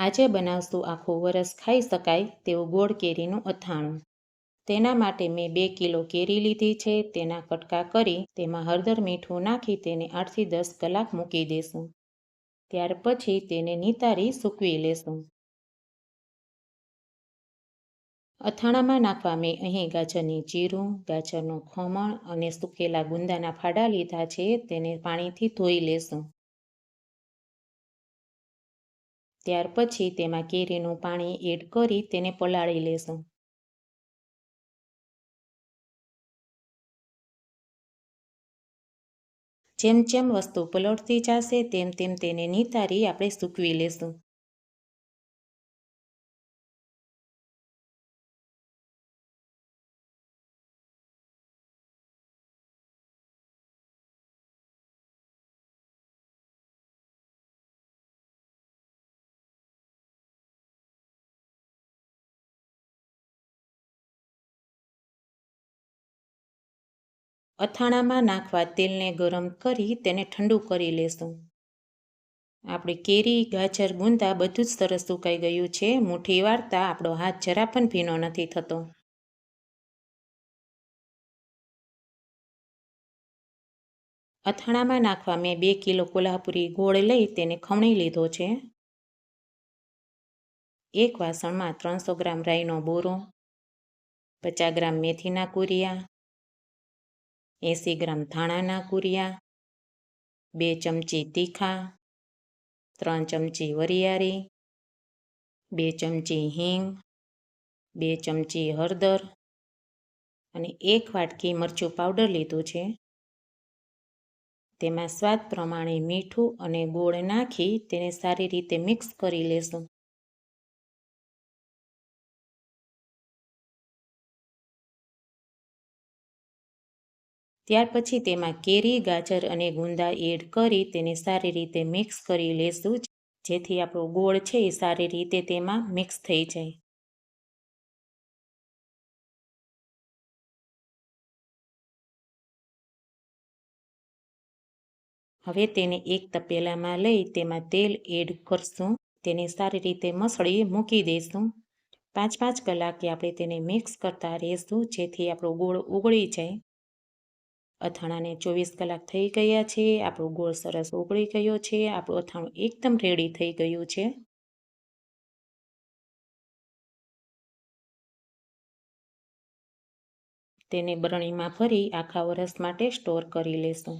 આજે બનાવશું આખું વરસ ખાઈ શકાય તેવું ગોળ કેરીનું અથાણું. તેના માટે મેં બે કિલો કેરી લીધી છે, તેના કટકા કરી તેમાં હળદર મીઠું નાખી તેને આઠથી દસ કલાક મૂકી દેશું. ત્યાર પછી તેને નિતારી સૂકવી લેશું. અથાણામાં નાખવા મેં અહીં ગાજરની જીરું, ગાજરનું ખમણ અને સૂકેલા ગુંદાના ફાડા લીધા છે, તેને પાણીથી ધોઈ લેશું. ત્યાર પછી તેમાં કેરીનું પાણી એડ કરી તેને પલાળી લેશું. જેમ જેમ વસ્તુ પલળતી જશે, તેમ તેમ તેને નિતારી આપણે સૂકવી લેશું. અથાણામાં નાખવા તેલને ગરમ કરી તેને ઠંડુ કરી લેશું. આપણે કેરી, ગાજર ગુંદા બધું જ સરસ સુકાઈ ગયું છે. મુઠ્ઠી વાળતા આપણો હાથ જરા પણ ભીનો નથી થતો. અથાણામાં નાખવા મેં બે કિલો કોલ્હાપુરી ગોળ લઈ તેને ખમણી લીધો છે. એક વાસણમાં ત્રણસો ગ્રામ રાઈનો બોરો, પચાસ ગ્રામ મેથીના કુરિયા એંસી ગ્રામ ધાણાના કુરિયા, બે ચમચી તીખા, ત્રણ ચમચી વરિયાળી, બે ચમચી હિંગ, બે ચમચી હળદર અને એક વાટકી મરચું પાવડર લીધું છે. તેમાં સ્વાદ પ્રમાણે મીઠું અને ગોળ નાખી તેને સારી રીતે મિક્સ કરી લેશું. ત્યાર પછી તેમાં કેરી, ગાજર અને ગુંદા એડ કરી તેને સારી રીતે મિક્સ કરી લેશું, જેથી આપણો ગોળ છે એ સારી રીતે તેમાં મિક્સ થઈ જાય. હવે તેને એક તપેલામાં લઈ તેમાં તેલ એડ કરશું. તેને સારી રીતે મસળી મૂકી દઈશું પાંચ પાંચ કલાકે આપણે તેને મિક્સ કરતા રહીશું, જેથી આપણો ગોળ ઉગળી જાય. અથાણાને ચોવીસ કલાક થઈ ગયા છે. આપણો ગોળ સરસ ઉકળી ગયો છે. આપણું અથાણું એકદમ રેડી થઈ ગયું છે. તેને બરણીમાં ભરી આખા વરસ માટે સ્ટોર કરી લેશું.